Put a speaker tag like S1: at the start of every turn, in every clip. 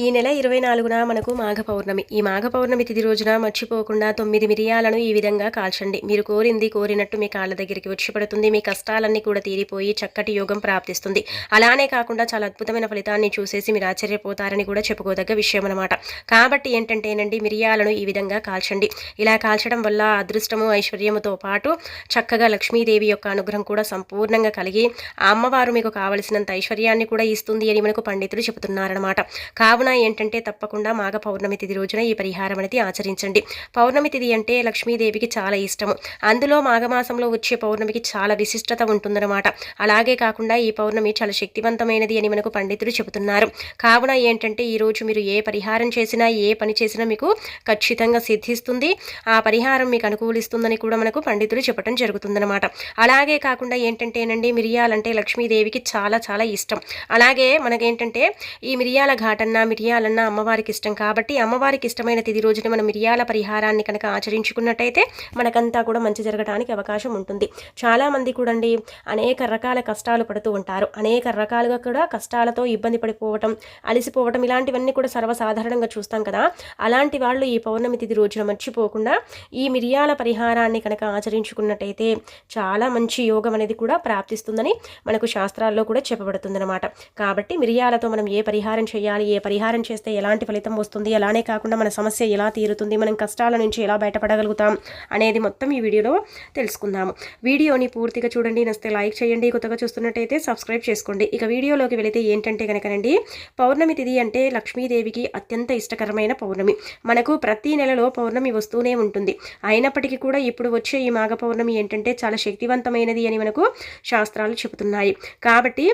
S1: ఈ నెల ఇరవై నాలుగున మనకు మాఘ పౌర్ణమి ఈ మాఘ పౌర్ణమి తిథి రోజున మర్చిపోకుండా తొమ్మిది మిరియాలను ఈ విధంగా కాల్చండి. మీరు కోరింది కోరినట్టు మీ కాళ్ళ దగ్గరికి వచ్చి పడుతుంది. మీ కష్టాలన్నీ కూడా తీరిపోయి చక్కటి యోగం ప్రాప్తిస్తుంది. అలానే కాకుండా చాలా అద్భుతమైన ఫలితాన్ని చూసేసి మీరు ఆశ్చర్యపోతారని కూడా చెప్పుకోదగ్గ విషయం అనమాట కాబట్టి ఏంటంటేనండి మిరియాలను ఈ విధంగా కాల్చండి. ఇలా కాల్చడం వల్ల అదృష్టము ఐశ్వర్యముతో పాటు చక్కగా లక్ష్మీదేవి యొక్క అనుగ్రహం కూడా సంపూర్ణంగా కలిగి ఆ అమ్మవారు మీకు కావలసినంత ఐశ్వర్యాన్ని కూడా ఇస్తుంది అని మనకు పండితులు చెబుతున్నారనమాట కావున ఏంటంటే తప్పకుండా మాఘ పౌర్ణమి తిథి రోజున ఈ పరిహారం అనేది ఆచరించండి. పౌర్ణమి తిథి అంటే లక్ష్మీదేవికి చాలా ఇష్టము. అందులో మాఘమాసంలో వచ్చే పౌర్ణమికి చాలా విశిష్టత ఉంటుందన్నమాట. అలాగే కాకుండా ఈ పౌర్ణమి చాలా శక్తివంతమైనది అని మనకు పండితులు చెబుతున్నారు. కావున ఏంటంటే ఈరోజు మీరు ఏ పరిహారం చేసినా ఏ పని చేసినా మీకు ఖచ్చితంగా సిద్ధిస్తుంది. ఆ పరిహారం మీకు అనుకూలిస్తుందని కూడా మనకు పండితులు చెప్పడం జరుగుతుందన్నమాట. అలాగే కాకుండా ఏంటంటేనండి మిరియాలంటే లక్ష్మీదేవికి చాలా చాలా ఇష్టం. అలాగే మనకేంటంటే ఈ మిరియాల ఘాటన్న మిరియాలన్న అమ్మవారికి ఇష్టం కాబట్టి అమ్మవారికి ఇష్టమైన తిది రోజున మనం మిరియాల పరిహారాన్ని కనుక ఆచరించుకున్నట్టయితే మనకంతా కూడా మంచి జరగడానికి అవకాశం ఉంటుంది. చాలామంది కూడండి అనేక రకాల కష్టాలు పడుతూ ఉంటారు. అనేక రకాలుగా కూడా కష్టాలతో ఇబ్బంది పడిపోవటం అలసిపోవటం ఇలాంటివన్నీ కూడా సర్వసాధారణంగా చూస్తాం కదా. అలాంటి వాళ్ళు ఈ పౌర్ణమి తిథి రోజున మర్చిపోకుండా ఈ మిరియాల పరిహారాన్ని కనుక ఆచరించుకున్నట్టయితే చాలా మంచి యోగం అనేది కూడా ప్రాప్తిస్తుందని మనకు శాస్త్రాల్లో కూడా చెప్పబడుతుందన్నమాట. కాబట్టి మిరియాలతో మనం ఏ పరిహారం చేయాలి ఏ పరిహారం చేస్తే ఎలాంటి ఫలితం వస్తుంది? అలానే కాకుండా మన సమస్య ఎలా తీరుతుంది? మనం కష్టాల నుంచి ఎలా బయటపడగలుగుతాం? అనేది మొత్తం ఈ వీడియోలో తెలుసుకుందాము. వీడియోని పూర్తిగా చూడండి. నస్తే లైక్ చేయండి. కొత్తగా చూస్తున్నట్టయితే సబ్స్క్రైబ్ చేసుకోండి. ఇక వీడియోలోకి వెళితే ఏంటంటే కనుకనండి పౌర్ణమి తిథి అంటే లక్ష్మీదేవికి అత్యంత ఇష్టకరమైన పౌర్ణమి. మనకు ప్రతి నెలలో పౌర్ణమి వస్తూనే ఉంటుంది. అయినప్పటికీ కూడా ఇప్పుడు వచ్చే ఈ మాఘ పౌర్ణమి ఏంటంటే చాలా శక్తివంతమైనది అని మనకు శాస్త్రాలు చెబుతున్నాయి. కాబట్టి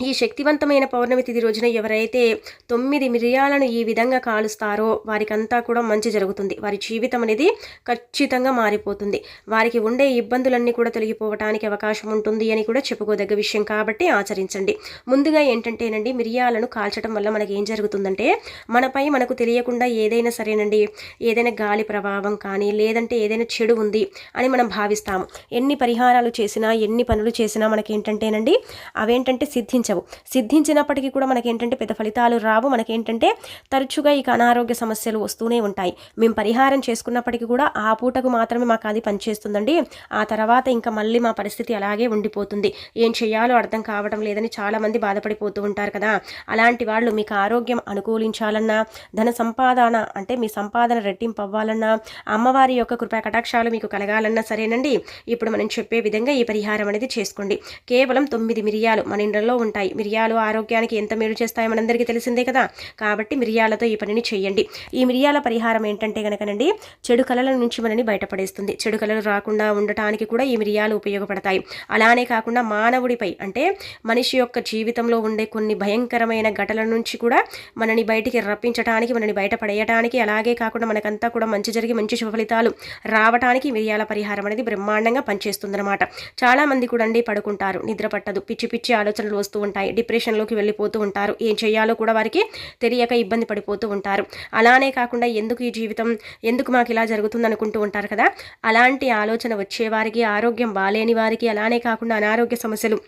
S1: ఈ శక్తివంతమైన పౌర్ణమి తిథి రోజున ఎవరైతే తొమ్మిది మిరియాలను ఈ విధంగా కాలుస్తారో వారికంతా కూడా మంచి జరుగుతుంది. వారి జీవితం అనేది ఖచ్చితంగా మారిపోతుంది. వారికి ఉండే ఇబ్బందులన్నీ కూడా తొలగిపోవటానికి అవకాశం ఉంటుంది అని కూడా చెప్పుకోదగ్గ విషయం కాబట్టి ఆచరించండి. ముందుగా ఏంటంటేనండి మిరియాలను కాల్చడం వల్ల మనకి ఏం జరుగుతుందంటే మనపై మనకు తెలియకుండా ఏదైనా సరేనండి ఏదైనా గాలి ప్రభావం కానీ లేదంటే ఏదైనా చెడు ఉంది అని మనం భావిస్తాము. ఎన్ని పరిహారాలు చేసినా ఎన్ని పనులు చేసినా మనకి ఏంటంటేనండి అవేంటంటే సిద్ధించవు సిద్ధించినప్పటికీ కూడా మనకేంటంటే పెద్ద ఫలితాలు రావు. మనకేంటంటే తరచుగా ఇక అనారోగ్య సమస్యలు వస్తూనే ఉంటాయి. మేము పరిహారం చేసుకున్నప్పటికీ కూడా ఆ పూటకు మాత్రమే మాకు అది పనిచేస్తుందండి. ఆ తర్వాత ఇంకా మళ్ళీ మా పరిస్థితి అలాగే ఉండిపోతుంది. ఏం చేయాలో అర్థం కావడం లేదని చాలామంది బాధపడిపోతూ ఉంటారు కదా. అలాంటి వాళ్ళు మీకు ఆరోగ్యం అనుకూలించాలన్నా ధన సంపాదన అంటే మీ సంపాదన రెట్టింపు అవ్వాలన్నా అమ్మవారి యొక్క కృపా కటాక్షాలు మీకు కలగాలన్నా సరేనండి. ఇప్పుడు మనం చెప్పే విధంగా ఈ పరిహారం అనేది చేసుకోండి. కేవలం తొమ్మిది మిరియాలు మన ఇండ్లలో ఉంటాయి. మిరియాలు ఆరోగ్యానికి ఎంత మేలు చేస్తాయో మనందరికీ తెలిసిందే కదా. కాబట్టి మిరియాలతో ఈ పనిని చేయండి. ఈ మిరియాల పరిహారం ఏంటంటే కనుకనండి చెడు కళల నుంచి మనని బయటపడేస్తుంది. చెడు కళలు రాకుండా ఉండటానికి కూడా ఈ మిరియాలు ఉపయోగపడతాయి. అలానే కాకుండా మానవుడిపై అంటే మనిషి యొక్క జీవితంలో ఉండే కొన్ని భయంకరమైన ఘటనల నుంచి కూడా మనని బయటికి రప్పించడానికి మనని బయటపడేయటానికి అలాగే కాకుండా మనకంతా కూడా మంచి జరిగి మంచి శుభ ఫలితాలు రావటానికి మిరియాల పరిహారం అనేది బ్రహ్మాండంగా పనిచేస్తుందన్నమాట. చాలా మంది కూడా అండి పడుకుంటారు నిద్ర పట్టదు పిచ్చి పిచ్చి ఆలోచనలు వస్తూ ఉంటాయి. డిప్రెషన్లోకి వెళ్ళిపోతూ ఉంటారు. ఏం చేయాలో కూడా వారికి తెలియక ఇబ్బంది పడిపోతూ ఉంటారు. అలానే కాకుండా ఎందుకు ఈ జీవితం ఎందుకు మాకు ఇలా జరుగుతుంది అనుకుంటూ ఉంటారు కదా? అలాంటి ఆలోచన వచ్చేవారికి ఆరోగ్యం బాలేని వారికి అలానే కాకుండా అనారోగ్య సమస్యలు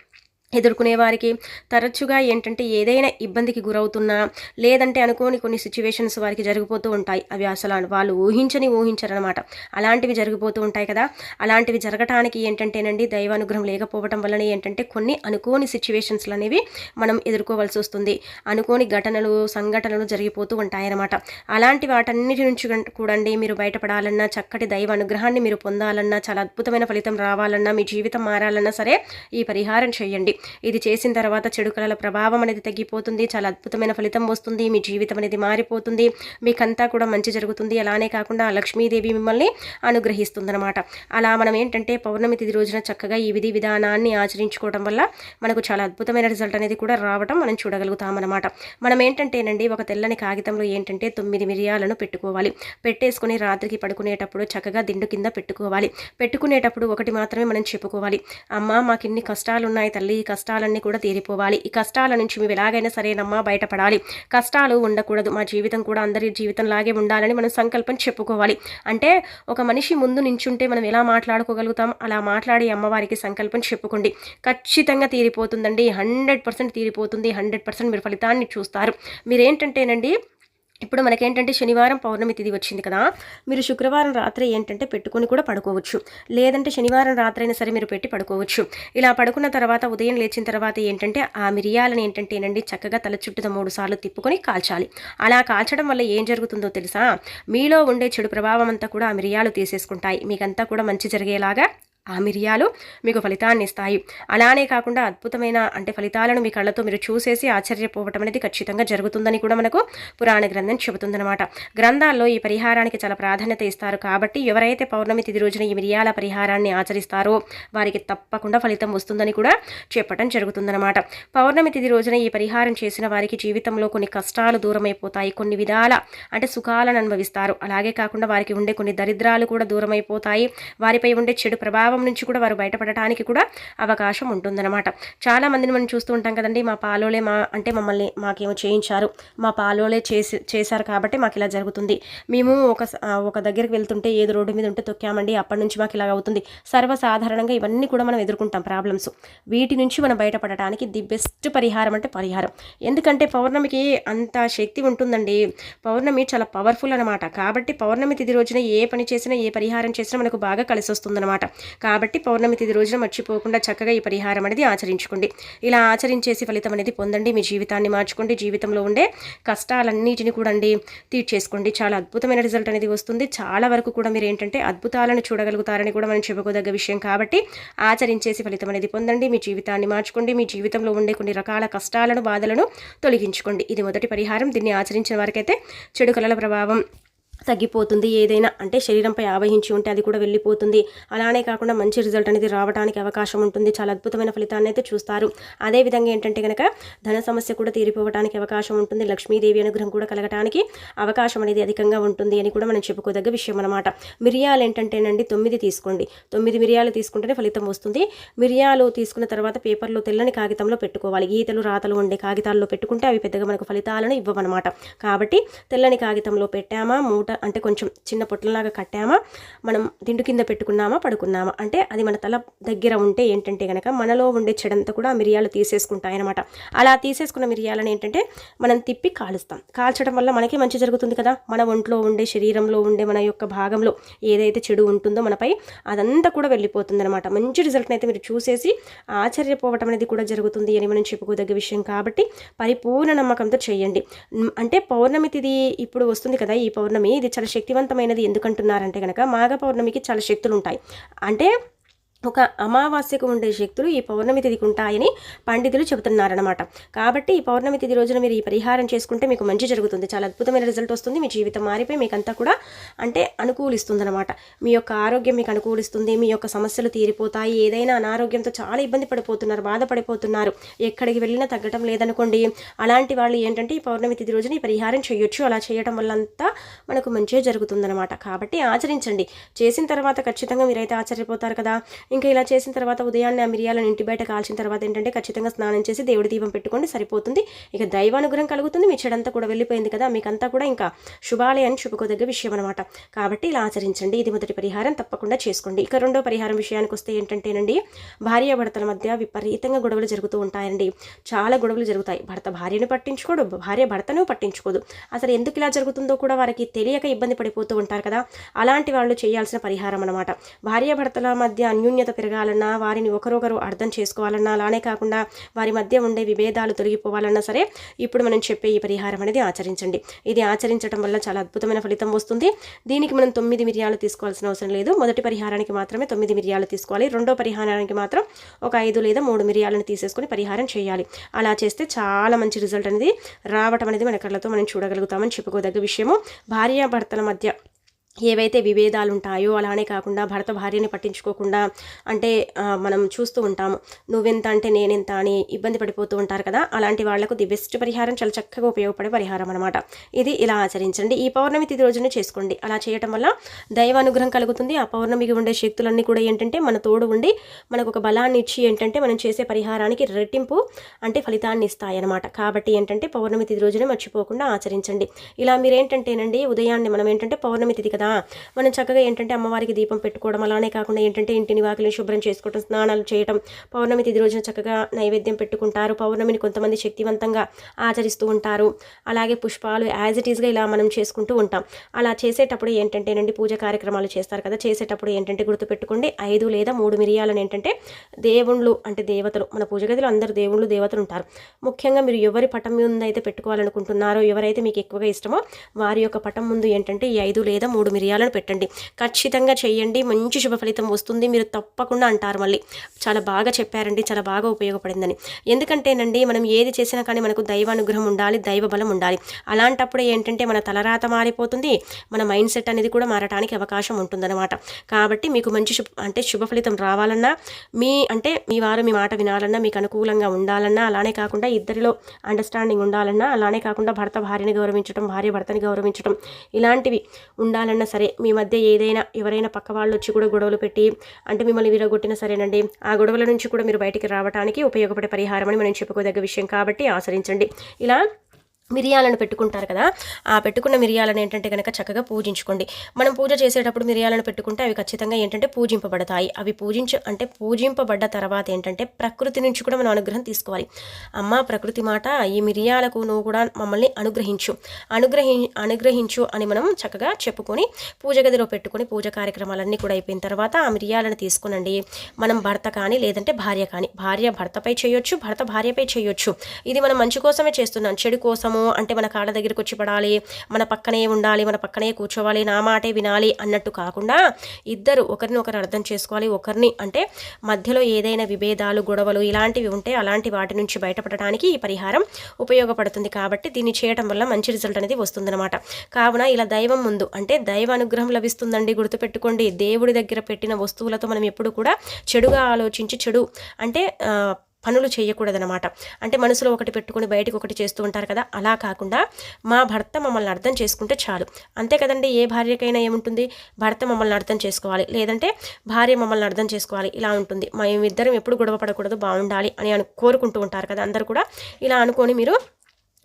S1: ఎదుర్కొనే వారికి తరచుగా ఏంటంటే ఏదైనా ఇబ్బందికి గురవుతున్నా లేదంటే అనుకోని కొన్ని సిచ్యువేషన్స్ వారికి జరిగిపోతూ ఉంటాయి. అవి అసలు వాళ్ళు ఊహించని ఊహించరనమాట అలాంటివి జరిగిపోతూ ఉంటాయి కదా. అలాంటివి జరగటానికి ఏంటంటేనండి దైవానుగ్రహం లేకపోవడం వలన ఏంటంటే కొన్ని అనుకోని సిచ్యువేషన్స్లు అనేవి మనం ఎదుర్కోవాల్సి వస్తుంది. అనుకోని ఘటనలు సంఘటనలు జరిగిపోతూ ఉంటాయన్నమాట. అలాంటి వాటన్నిటి నుంచి కూడండి మీరు బయటపడాలన్నా చక్కటి దైవ అనుగ్రహాన్ని మీరు పొందాలన్నా చాలా అద్భుతమైన ఫలితం రావాలన్నా మీ జీవితం మారాలన్నా సరే ఈ పరిహారం చేయండి. ఇది చేసిన తర్వాత చెడు కళల ప్రభావం అనేది తగ్గిపోతుంది. చాలా అద్భుతమైన ఫలితం వస్తుంది. మీ జీవితం అనేది మారిపోతుంది. మీకంతా కూడా మంచి జరుగుతుంది. అలానే కాకుండా లక్ష్మీదేవి మిమ్మల్ని అనుగ్రహిస్తుందన్నమాట. అలా మనం ఏంటంటే పౌర్ణమి తిథి రోజున చక్కగా ఈ విధి విధానాన్ని ఆచరించుకోవడం వల్ల మనకు చాలా అద్భుతమైన రిజల్ట్ అనేది కూడా రావడం మనం చూడగలుగుతామన్నమాట. మనం ఏంటంటేనండి ఒక తెల్లని కాగితంలో ఏంటంటే తొమ్మిది మిరియాలను పెట్టుకోవాలి. పెట్టేసుకుని రాత్రికి పడుకునేటప్పుడు చక్కగా దిండు కింద పెట్టుకోవాలి. పెట్టుకునేటప్పుడు ఒకటి మాత్రమే మనం చెప్పుకోవాలి. అమ్మ మాకు ఇన్ని కష్టాలు ఉన్నాయి తల్లి. కష్టాలన్నీ కూడా తీరిపోవాలి. ఈ కష్టాల నుంచి మేము ఎలాగైనా సరేనమ్మా బయటపడాలి. కష్టాలు ఉండకూడదు. మా జీవితం కూడా అందరి జీవితంలాగే ఉండాలని మనం సంకల్పం చెప్పుకోవాలి. అంటే ఒక మనిషి ముందు నించుంటే మనం ఎలా మాట్లాడుకోగలుగుతాం? అలా మాట్లాడి అమ్మవారికి సంకల్పం చెప్పుకోండి. ఖచ్చితంగా తీరిపోతుందండి. హండ్రెడ్ పర్సెంట్ తీరిపోతుంది. హండ్రెడ్ పర్సెంట్ మీరు ఫలితాన్ని చూస్తారు. మీరేంటంటేనండి ఇప్పుడు మనకేంటంటే శనివారం పౌర్ణమి తిది వచ్చింది కదా మీరు శుక్రవారం రాత్రి ఏంటంటే పెట్టుకొని కూడా పడుకోవచ్చు. లేదంటే శనివారం రాత్రి అయినా సరే మీరు పెట్టి పడుకోవచ్చు. ఇలా పడుకున్న తర్వాత ఉదయం లేచిన తర్వాత ఏంటంటే ఆ మిరియాలను ఏంటంటేనండి చక్కగా తల చుట్టూ మూడు సార్లు తిప్పుకొని కాల్చాలి. అలా కాల్చడం వల్ల ఏం జరుగుతుందో తెలుసా? మీలో ఉండే చెడు ప్రభావం అంతా కూడా ఆ మిరియాలు తీసేసుకుంటాయి. మీకంతా కూడా మంచి జరిగేలాగా ఆ మిరియాలు మీకు ఫలితాన్ని ఇస్తాయి. అలానే కాకుండా అద్భుతమైన అంటే ఫలితాలను మీ కళ్ళతో మీరు చూసేసి ఆశ్చర్యపోవటం అనేది ఖచ్చితంగా జరుగుతుందని కూడా మనకు పురాణ గ్రంథం చెబుతుందన్నమాట. గ్రంథాల్లో ఈ పరిహారానికి చాలా ప్రాధాన్యత ఇస్తారు కాబట్టి ఎవరైతే పౌర్ణమి తిది రోజున ఈ మిరియాల పరిహారాన్ని ఆచరిస్తారో వారికి తప్పకుండా ఫలితం వస్తుందని కూడా చెప్పడం జరుగుతుందన్నమాట. పౌర్ణమి తిది రోజున ఈ పరిహారం చేసిన వారికి జీవితంలో కొన్ని కష్టాలు దూరమైపోతాయి. కొన్ని విధాల అంటే సుఖాలను అనుభవిస్తారు. అలాగే కాకుండా వారికి ఉండే కొన్ని దరిద్రాలు కూడా దూరమైపోతాయి. వారిపై ఉండే చెడు ప్రభావం ప్రభావం నుంచి కూడా వారు బయటపడటానికి కూడా అవకాశం ఉంటుందన్నమాట. చాలా మందిని మనం చూస్తూ ఉంటాం కదండి మా పాలోలే మా అంటే మమ్మల్ని మాకేమో చేయించారు మా పాలోలే చేసి చేశారు కాబట్టి మాకు ఇలా జరుగుతుంది. మేము ఒక ఒక దగ్గరికి వెళ్తుంటే ఏదో రోడ్డు మీద ఉంటే తొక్కామండి అప్పటి నుంచి మాకు ఇలా అవుతుంది. సర్వసాధారణంగా ఇవన్నీ కూడా మనం ఎదుర్కొంటాం ప్రాబ్లమ్స్. వీటి నుంచి మనం బయటపడటానికి ది బెస్ట్ పరిహారం అంటే పరిహారం. ఎందుకంటే పౌర్ణమికి అంత శక్తి ఉంటుందండి. పౌర్ణమి చాలా పవర్ఫుల్ అనమాట కాబట్టి పౌర్ణమి తిది రోజున ఏ పని చేసినా ఏ పరిహారం చేసినా మనకు బాగా కలిసి వస్తుందన్నమాట కాబట్టి పౌర్ణమి తిది రోజున మర్చిపోకుండా చక్కగా ఈ పరిహారం అనేది ఆచరించుకోండి. ఇలా ఆచరించేసి ఫలితం అనేది పొందండి. మీ జీవితాన్ని మార్చుకోండి. జీవితంలో ఉండే కష్టాలన్నిటిని కూడా అండి తీర్చేసుకోండి. చాలా అద్భుతమైన రిజల్ట్ అనేది వస్తుంది. చాలా వరకు కూడా మీరు ఏంటంటే అద్భుతాలను చూడగలుగుతారని కూడా మనం చెప్పుకోదగ్గ విషయం కాబట్టి ఆచరించేసి ఫలితం అనేది పొందండి. మీ జీవితాన్ని మార్చుకోండి. మీ జీవితంలో ఉండే కొన్ని రకాల కష్టాలను బాధలను తొలగించుకోండి. ఇది మొదటి పరిహారం. దీన్ని ఆచరించిన వారికైతే చెడు కళల ప్రభావం తగ్గిపోతుంది. ఏదైనా అంటే శరీరంపై ఆవహించి ఉంటే అది కూడా వెళ్ళిపోతుంది. అలానే కాకుండా మంచి రిజల్ట్ అనేది రావడానికి అవకాశం ఉంటుంది. చాలా అద్భుతమైన ఫలితాన్ని అయితే చూస్తారు. అదేవిధంగా ఏంటంటే కనుక ధన సమస్య కూడా తీరిపోవడానికి అవకాశం ఉంటుంది. లక్ష్మీదేవి అనుగ్రహం కూడా కలగడానికి అవకాశం అనేది అధికంగా ఉంటుంది అని కూడా మనం చెప్పుకోదగ్గ విషయం అనమాట మిరియాలు ఏంటంటేనండి తొమ్మిది తీసుకోండి. తొమ్మిది మిరియాలు తీసుకుంటేనే ఫలితం వస్తుంది. మిరియాలు తీసుకున్న తర్వాత పేపర్లో తెల్లని కాగితంలో పెట్టుకోవాలి. గీతలు రాతలు ఉండే కాగితాల్లో పెట్టుకుంటే అవి పెద్దగా మనకు ఫలితాలను ఇవ్వమన్నమాట కాబట్టి తెల్లని కాగితంలో పెట్టామా? మూట అంటే కొంచెం చిన్న పొట్టలాగా కట్టామా మనం దిండు కింద పెట్టుకున్నామా పడుకున్నామా? అంటే అది మన తల దగ్గర ఉంటే ఏంటంటే కనుక మనలో ఉండే చెడంతా కూడా మిరియాలు తీసేసుకుంటాయి అనమాట అలా తీసేసుకున్న మిరియాలను ఏంటంటే మనం తిప్పి కాలుస్తాం. కాల్చడం వల్ల మనకి మంచి జరుగుతుంది కదా? మన ఒంట్లో ఉండే శరీరంలో ఉండే మన యొక్క భాగంలో ఏదైతే చెడు ఉంటుందో మనపై అదంతా కూడా వెళ్ళిపోతుంది అనమాట మంచి రిజల్ట్ని అయితే మీరు చూసేసి ఆశ్చర్యపోవటం అనేది కూడా జరుగుతుంది అని మనం చెప్పుకోదగ్గ విషయం కాబట్టి పరిపూర్ణ నమ్మకంతో చేయండి. అంటే పౌర్ణమి తిది ఇప్పుడు వస్తుంది కదా ఈ పౌర్ణమి ఇది చాలా శక్తివంతమైనది ఎందుకంటున్నారంటే కనుక మాఘ పౌర్ణమికి చాలా శక్తులు ఉంటాయి అంటే ఒక అమావాస్యకు ఉండే శక్తులు ఈ పౌర్ణమి తిథికి ఉంటాయని పండితులు చెబుతున్నారనమాట కాబట్టి ఈ పౌర్ణమి తిథి రోజున మీరు ఈ పరిహారం చేసుకుంటే మీకు మంచి జరుగుతుంది. చాలా అద్భుతమైన రిజల్ట్ వస్తుంది. మీ జీవితం మారిపోయి మీకు అంతా కూడా అంటే అనుకూలిస్తుందనమాట మీ యొక్క ఆరోగ్యం మీకు అనుకూలిస్తుంది. మీ యొక్క సమస్యలు తీరిపోతాయి. ఏదైనా అనారోగ్యంతో చాలా ఇబ్బంది పడిపోతున్నారు బాధపడిపోతున్నారు. ఎక్కడికి వెళ్ళినా తగ్గటం లేదనుకోండి. అలాంటి వాళ్ళు ఏంటంటే ఈ పౌర్ణమి తిథి రోజున ఈ పరిహారం చేయొచ్చు. అలా చేయడం వల్ల అంతా మనకు మంచిగా జరుగుతుందనమాట కాబట్టి ఆచరించండి. చేసిన తర్వాత ఖచ్చితంగా మీరైతే ఆశ్చర్యపోతారు కదా. ఇంకా ఇలా చేసిన తర్వాత ఉదయాన్నే ఆ మిరియాలను ఇంటి బయట కాల్చిన తర్వాత ఏంటంటే ఖచ్చితంగా స్నానం చేసి దేవుడి దీపం పెట్టుకోండి సరిపోతుంది. ఇక దైవానుగ్రహం కలుగుతుంది. మీ చెడంతా కూడా వెళ్ళిపోయింది కదా. మీకంతా కూడా ఇంకా శుభాలే అని చెప్పుకోదగ్గ విషయం అనమాట కాబట్టి ఇలా ఆచరించండి. ఇది మొదటి పరిహారం. తప్పకుండా చేసుకోండి. ఇక రెండో పరిహారం విషయానికి వస్తే ఏంటంటేనండి భార్య భర్తల మధ్య విపరీతంగా గొడవలు జరుగుతూ ఉంటాయండి. చాలా గొడవలు జరుగుతాయి. భర్త భార్యను పట్టించుకోడు. భార్య భర్తను పట్టించుకోదు. అసలు ఎందుకు ఇలా జరుగుతుందో కూడా వారికి తెలియక ఇబ్బంది పడిపోతూ ఉంటారు కదా. అలాంటి వాళ్ళు చేయాల్సిన పరిహారం అనమాట భార్య భర్తల మధ్య అన్యూన్య ఆత్మీయత పెరగాలన్నా వారిని ఒకరొకరు అర్థం చేసుకోవాలన్నా అలానే కాకుండా వారి మధ్య ఉండే విభేదాలు తొలగిపోవాలన్నా సరే ఇప్పుడు మనం చెప్పే ఈ పరిహారం అనేది ఆచరించండి. ఇది ఆచరించడం వల్ల చాలా అద్భుతమైన ఫలితం వస్తుంది. దీనికి మనం తొమ్మిది మిరియాలు తీసుకోవాల్సిన అవసరం లేదు. మొదటి పరిహారానికి మాత్రమే తొమ్మిది మిరియాలు తీసుకోవాలి. రెండో పరిహారానికి మాత్రం ఒక ఐదు లేదా మూడు మిరియాలను తీసేసుకొని పరిహారం చేయాలి. అలా చేస్తే చాలా మంచి రిజల్ట్ అనేది రావటం అనేది మన కళ్ళతో మనం చూడగలుగుతామని చెప్పుకోదగ్గ విషయము. భార్యాభర్తల మధ్య ఏవైతే విభేదాలు ఉంటాయో అలానే కాకుండా భర్త భార్యని పట్టించుకోకుండా అంటే మనం చూస్తూ ఉంటాము. నువ్వెంత అంటే నేనెంత అని ఇబ్బంది పడిపోతూ ఉంటారు కదా అలాంటి వాళ్ళకు ది బెస్ట్ పరిహారం చాలా చక్కగా ఉపయోగపడే పరిహారం అనమాట ఇది ఇలా ఆచరించండి. ఈ పౌర్ణమి తిథి రోజున చేసుకోండి. అలా చేయటం వల్ల దైవ అనుగ్రహం కలుగుతుంది. ఆ పౌర్ణమికి ఉండే శక్తులన్నీ కూడా ఏంటంటే మన తోడు ఉండి మనకు ఒక బలాన్ని ఇచ్చి ఏంటంటే మనం చేసే పరిహారానికి రెట్టింపు అంటే ఫలితాన్ని ఇస్తాయి అనమాట కాబట్టి ఏంటంటే పౌర్ణమి తిథి రోజున మర్చిపోకుండా ఆచరించండి. ఇలా మీరేంటంటేనండి ఉదయాన్నే మనం ఏంటంటే పౌర్ణమి తిథి కదా మనం చక్కగా ఏంటంటే అమ్మవారికి దీపం పెట్టుకోవడం అలానే కాకుండా ఏంటంటే ఇంటిని వాకిలిని శుభ్రం చేసుకోవడం స్నానాలు చేయడం పౌర్ణమి తిది రోజున చక్కగా నైవేద్యం పెట్టుకుంటారు. పౌర్ణమిని కొంతమంది శక్తివంతంగా ఆచరిస్తూ ఉంటారు. అలాగే పుష్పాలు యాజ్ ఇట్ ఈస్గా ఇలా మనం చేసుకుంటూ ఉంటాం. అలా చేసేటప్పుడు ఏంటంటేనండి పూజ కార్యక్రమాలు చేస్తారు కదా చేసేటప్పుడు ఏంటంటే గుర్తుపెట్టుకోండి ఐదు లేదా మూడు మిరియాలను ఏంటంటే దేవుళ్ళు అంటే దేవతలు మన పూజ గదిలో అందరు దేవుళ్ళు దేవతలు ఉంటారు. ముఖ్యంగా మీరు ఎవరి పటం ముందు అయితే పెట్టుకోవాలనుకుంటున్నారో ఎవరైతే మీకు ఎక్కువగా ఇష్టమో వారి యొక్క పటం ముందు ఏంటంటే ఈ ఐదు లేదా మూడు మిరియాలను పెట్టండి. ఖచ్చితంగా చేయండి. మంచి శుభ ఫలితం వస్తుంది. మీరు తప్పకుండా అంటారు మళ్ళీ. చాలా బాగా చెప్పారండి. చాలా బాగా ఉపయోగపడిందని. ఎందుకంటేనండి మనం ఏది చేసినా కానీ మనకు దైవానుగ్రహం ఉండాలి. దైవ బలం ఉండాలి. అలాంటప్పుడు ఏంటంటే మన తలరాత మారిపోతుంది. మన మైండ్ సెట్ అనేది కూడా మారటానికి అవకాశం ఉంటుందన్నమాట. కాబట్టి మీకు మంచి శుభ అంటే శుభ ఫలితం రావాలన్నా మీ అంటే మీ వారు మీ మాట వినాలన్నా మీకు అనుకూలంగా ఉండాలన్నా అలానే కాకుండా ఇద్దరిలో అండర్స్టాండింగ్ ఉండాలన్నా అలానే కాకుండా భర్త భార్యని గౌరవించడం భార్య భర్తని గౌరవించడం ఇలాంటివి ఉండాలన్నా సరే మీ మధ్య ఏదైనా ఎవరైనా పక్క వాళ్ళు వచ్చి కూడా గొడవలు పెట్టి అంటే మిమ్మల్ని విరగొట్టినా సరేనండి ఆ గొడవల నుంచి కూడా మీరు బయటికి రావడానికి ఉపయోగపడే పరిహారం అని మనం చెప్పుకోదగ్గ విషయం కాబట్టి ఆచరించండి. ఇలా మిరియాలను పెట్టుకుంటారు కదా ఆ పెట్టుకున్న మిరియాలను ఏంటంటే కనుక చక్కగా పూజించుకోండి. మనం పూజ చేసేటప్పుడు మిరియాలను పెట్టుకుంటే అవి ఖచ్చితంగా ఏంటంటే పూజింపబడతాయి. అవి పూజించ అంటే పూజింపబడ్డ తర్వాత ఏంటంటే ప్రకృతి నుంచి కూడా మనం అనుగ్రహం తీసుకోవాలి. అమ్మ ప్రకృతి మాట ఈ మిరియాలకు నువ్వు కూడా మమ్మల్ని అనుగ్రహించు. అనుగ్రహి అనుగ్రహించు అని మనం చక్కగా చెప్పుకొని పూజ గదిలో పెట్టుకొని పూజ కార్యక్రమాలన్నీ కూడా అయిపోయిన తర్వాత ఆ మిరియాలను తీసుకునండి. మనం భర్త కానీ లేదంటే భార్య కానీ భార్య భర్తపై చేయొచ్చు భర్త భార్యపై చేయొచ్చు. ఇది మనం మంచి కోసమే చేస్తున్నాం. చెడు కోసం కోసము అంటే మన కాళ్ళ దగ్గరకు వచ్చి పడాలి మన పక్కనే ఉండాలి మన పక్కనే కూర్చోవాలి నా మాటే వినాలి అన్నట్టు కాకుండా ఇద్దరు ఒకరిని ఒకరు అర్థం చేసుకోవాలి. ఒకరిని అంటే మధ్యలో ఏదైనా విభేదాలు గొడవలు ఇలాంటివి ఉంటే అలాంటి వాటి నుంచి బయటపడటానికి ఈ పరిహారం ఉపయోగపడుతుంది. కాబట్టి దీన్ని చేయడం వల్ల మంచి రిజల్ట్ అనేది వస్తుందన్నమాట. కావున ఇలా దైవం ముందు అంటే దైవ అనుగ్రహం లభిస్తుందండి గుర్తుపెట్టుకోండి. దేవుడి దగ్గర పెట్టిన వస్తువులతో మనం ఎప్పుడు కూడా చెడుగా ఆలోచించి చెడు అంటే పనులు చేయకూడదనమాట అంటే మనసులో ఒకటి పెట్టుకుని బయటకు ఒకటి చేస్తూ ఉంటారు కదా అలా కాకుండా మా భర్త మమ్మల్ని అర్థం చేసుకుంటే చాలు. అంతే కదండి ఏ భార్యకైనా ఏముంటుంది? భర్త మమ్మల్ని అర్థం చేసుకోవాలి. లేదంటే భార్య మమ్మల్ని అర్థం చేసుకోవాలి. ఇలా ఉంటుంది. మేమిద్దరం ఎప్పుడు గొడవ పడకూడదు బాగుండాలి అని అను కోరుకుంటూ ఉంటారు కదా అందరు కూడా ఇలా అనుకొని మీరు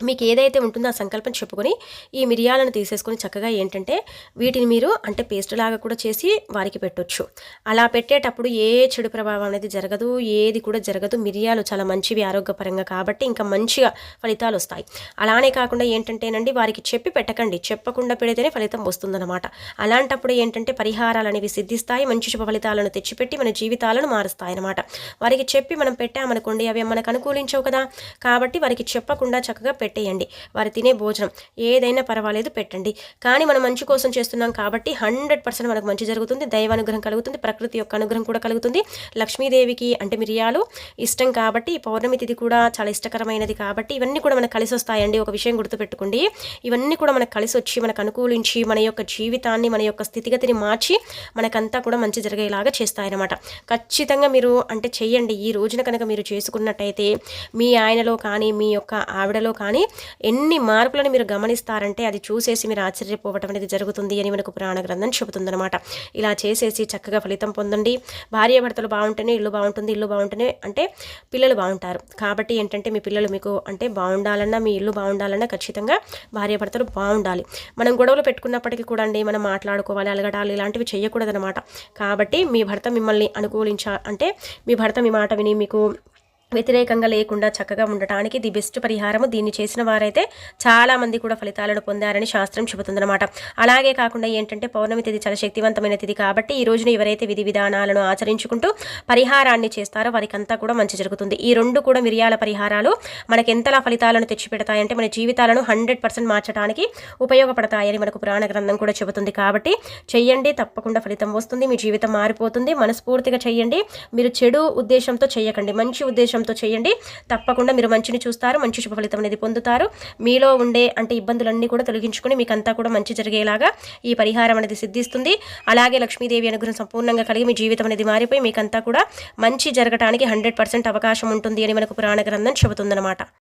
S1: మీకు ఏదైతే ఉంటుందో ఆ సంకల్పం చెప్పుకొని ఈ మిరియాలను తీసేసుకొని చక్కగా ఏంటంటే వీటిని మీరు అంటే పేస్ట్ లాగా కూడా చేసి వారికి పెట్టొచ్చు. అలా పెట్టేటప్పుడు ఏ చెడు ప్రభావం అనేది జరగదు ఏది కూడా జరగదు. మిరియాలు చాలా మంచివి ఆరోగ్యపరంగా కాబట్టి ఇంకా మంచిగా ఫలితాలు వస్తాయి. అలానే కాకుండా ఏంటంటేనండి వారికి చెప్పి పెట్టకండి. చెప్పకుండా పెడితేనే ఫలితం వస్తుందన్నమాట. అలాంటప్పుడు ఏంటంటే పరిహారాలు అనేవి సిద్ధిస్తాయి మంచి శుభ ఫలితాలను తెచ్చిపెట్టి మన జీవితాలను మారుస్తాయి అన్నమాట. వారికి చెప్పి మనం పెట్టామనుకోండి అవి మనకు అనుకూలించవు కదా. కాబట్టి వారికి చెప్పకుండా చక్కగా పెట్టేయండి. వారు తినే భోజనం ఏదైనా పర్వాలేదు పెట్టండి. కానీ మనం మంచి కోసం చేస్తున్నాం కాబట్టి హండ్రెడ్ పర్సెంట్ మనకు మంచి జరుగుతుంది. దైవానుగ్రహం కలుగుతుంది. ప్రకృతి యొక్క అనుగ్రహం కూడా కలుగుతుంది. లక్ష్మీదేవికి అంటే మిరియాలు ఇష్టం కాబట్టి ఈ పౌర్ణమి తిథి కూడా చాలా ఇష్టకరమైనది కాబట్టి ఇవన్నీ కూడా మనకు కలిసి వస్తాయండి. ఒక విషయం గుర్తుపెట్టుకోండి. ఇవన్నీ కూడా మనకు కలిసి వచ్చి మనకు అనుకూలించి మన యొక్క జీవితాన్ని మన యొక్క స్థితిగతిని మార్చి మనకంతా కూడా మంచి జరిగేలాగా చేస్తాయన్నమాట. ఖచ్చితంగా మీరు అంటే చెయ్యండి. ఈ రోజున కనుక మీరు చేసుకున్నట్టయితే మీ ఆయనలో కానీ మీ యొక్క ఆవిడలో కానీ ఎన్ని మార్పులను మీరు గమనిస్తారంటే అది చూసేసి మీరు ఆశ్చర్యపోవటం అనేది జరుగుతుంది అని మనకు పురాణ గ్రంథం చెబుతుందనమాట ఇలా చేసేసి చక్కగా ఫలితం పొందండి. భార్య భర్తలు బాగుంటేనే ఇల్లు బాగుంటుంది ఇల్లు బాగుంటేనే అంటే పిల్లలు బాగుంటారు. కాబట్టి ఏంటంటే మీ పిల్లలు మీకు అంటే బాగుండాలన్నా మీ ఇల్లు బాగుండాలన్నా ఖచ్చితంగా భార్య భర్తలు బాగుండాలి. మనం గొడవలు పెట్టుకున్నప్పటికీ కూడా అండి మనం మాట్లాడుకోవాలి అలగడాలు ఇలాంటివి చేయకూడదనమాట కాబట్టి మీ భర్త మిమ్మల్ని అనుకూలించా అంటే మీ భర్త మీ మాట విని మీకు వ్యతిరేకంగా లేకుండా చక్కగా ఉండటానికి ది బెస్ట్ పరిహారము దీన్ని చేసిన వారైతే చాలా మంది కూడా ఫలితాలను పొందారని శాస్త్రం చెబుతుందన్నమాట. అలాగే కాకుండా ఏంటంటే పౌర్ణమి తిథి చాలా శక్తివంతమైన తిథి కాబట్టి ఈ రోజున ఎవరైతే విధి విధానాలను ఆచరించుకుంటూ పరిహారాన్ని చేస్తారో వారికి అంతా కూడా మంచి జరుగుతుంది. ఈ రెండు కూడా మిరియాల పరిహారాలు మనకి ఎంతలా ఫలితాలను తెచ్చిపెడతాయంటే మన జీవితాలను హండ్రెడ్ పర్సెంట్ మార్చడానికి ఉపయోగపడతాయని మనకు పురాణ గ్రంథం కూడా చెబుతుంది కాబట్టి చెయ్యండి తప్పకుండా ఫలితం వస్తుంది మీ జీవితం మారిపోతుంది మనస్ఫూర్తిగా చెయ్యండి మీరు చెడు ఉద్దేశంతో చేయకండి మంచి ఉద్దేశం ఉద్దేశంతో చేయండి. తప్పకుండా మీరు మంచిని చూస్తారు మంచి శుభ ఫలితం అనేది పొందుతారు. మీలో ఉండే అంటే ఇబ్బందులన్నీ కూడా తొలగించుకొని మీకంతా కూడా మంచి జరిగేలాగా ఈ పరిహారం అనేది సిద్ధిస్తుంది. అలాగే లక్ష్మీదేవి అనుగ్రహం సంపూర్ణంగా కలిగి మీ జీవితం అనేది మారిపోయి మీకంతా కూడా మంచి జరగటానికి హండ్రెడ్ పర్సెంట్ అవకాశం ఉంటుంది అని మనకు పురాణ గ్రంథం చెబుతుందన్నమాట.